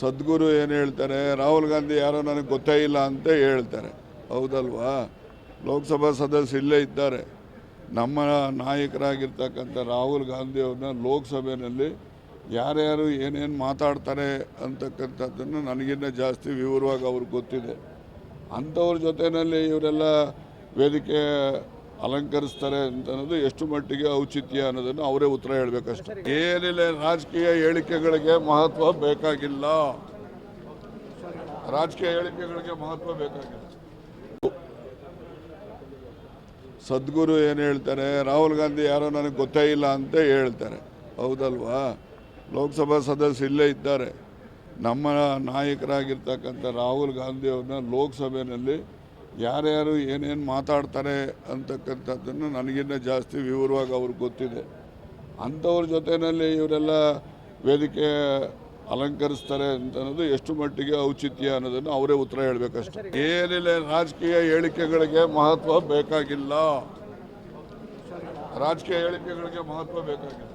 ಸದ್ಗುರು ಏನು ಹೇಳ್ತಾರೆ? ರಾಹುಲ್ ಗಾಂಧಿ ಯಾರೋ ನನಗೆ ಗೊತ್ತೇ ಇಲ್ಲ ಅಂತ ಹೇಳ್ತಾರೆ. ಹೌದಲ್ವಾ? ಲೋಕಸಭಾ ಸದಸ್ಯ ಇಲ್ಲೇ ಇದ್ದಾರೆ. ನಮ್ಮ ನಾಯಕರಾಗಿರ್ತಕ್ಕಂಥ ರಾಹುಲ್ ಗಾಂಧಿ ಅವ್ರನ್ನ ಲೋಕಸಭೆಯಲ್ಲಿ ಯಾರ್ಯಾರು ಏನೇನು ಮಾತಾಡ್ತಾರೆ ಅಂತಕ್ಕಂಥದ್ದನ್ನು ನನಗಿನ್ನ ಜಾಸ್ತಿ ವಿವರವಾಗಿ ಅವ್ರಿಗೆ ಗೊತ್ತಿದೆ. ಅಂಥವ್ರ ಜೊತೆಯಲ್ಲಿ ಇವರೆಲ್ಲ ವೇದಿಕೆ ಅಲಂಕರಿಸ್ತಾರೆ ಅಂತ ಅನ್ನೋದು ಎಷ್ಟು ಮಟ್ಟಿಗೆ ಔಚಿತ್ಯ ಅನ್ನೋದನ್ನು ಅವರೇ ಉತ್ತರ ಹೇಳಬೇಕಷ್ಟೆ. ಏನಿಲ್ಲ, ರಾಜಕೀಯ ಹೇಳಿಕೆಗಳಿಗೆ ಮಹತ್ವ ಬೇಕಾಗಿಲ್ಲ. ರಾಜಕೀಯ ಹೇಳಿಕೆಗಳಿಗೆ ಮಹತ್ವ ಬೇಕಾಗಿಲ್ಲ. ಸದ್ಗುರು ಏನು ಹೇಳ್ತಾರೆ, ರಾಹುಲ್ ಗಾಂಧಿ ಯಾರೋ ನನಗೆ ಗೊತ್ತೇ ಇಲ್ಲ ಅಂತ ಹೇಳ್ತಾರೆ. ಹೌದಲ್ವಾ? ಲೋಕಸಭಾ ಸದಸ್ಯ ಇಲ್ಲೇ ಇದ್ದಾರೆ. ನಮ್ಮ ನಾಯಕರಾಗಿರ್ತಕ್ಕಂಥ ರಾಹುಲ್ ಗಾಂಧಿಯವ್ರನ್ನ ಲೋಕಸಭೆಯಲ್ಲಿ ಯಾರ್ಯಾರು ಏನೇನು ಮಾತಾಡ್ತಾರೆ ಅಂತಕ್ಕಂಥದ್ದನ್ನು ನನಗಿನ್ನ ಜಾಸ್ತಿ ವಿವರವಾಗಿ ಅವ್ರಿಗೆ ಗೊತ್ತಿದೆ. ಅಂಥವ್ರ ಜೊತೆಯಲ್ಲಿ ಇವರೆಲ್ಲ ವೇದಿಕೆ ಅಲಂಕರಿಸ್ತಾರೆ ಅಂತ ಅನ್ನೋದು ಎಷ್ಟು ಮಟ್ಟಿಗೆ ಔಚಿತ್ಯ ಅನ್ನೋದನ್ನು ಅವರೇ ಉತ್ತರ ಹೇಳಬೇಕಷ್ಟೆ. ಏನಿಲ್ಲ, ರಾಜಕೀಯ ಹೇಳಿಕೆಗಳಿಗೆ ಮಹತ್ವ ಬೇಕಾಗಿಲ್ಲ. ರಾಜಕೀಯ ಹೇಳಿಕೆಗಳಿಗೆ ಮಹತ್ವ ಬೇಕಾಗಿಲ್ಲ.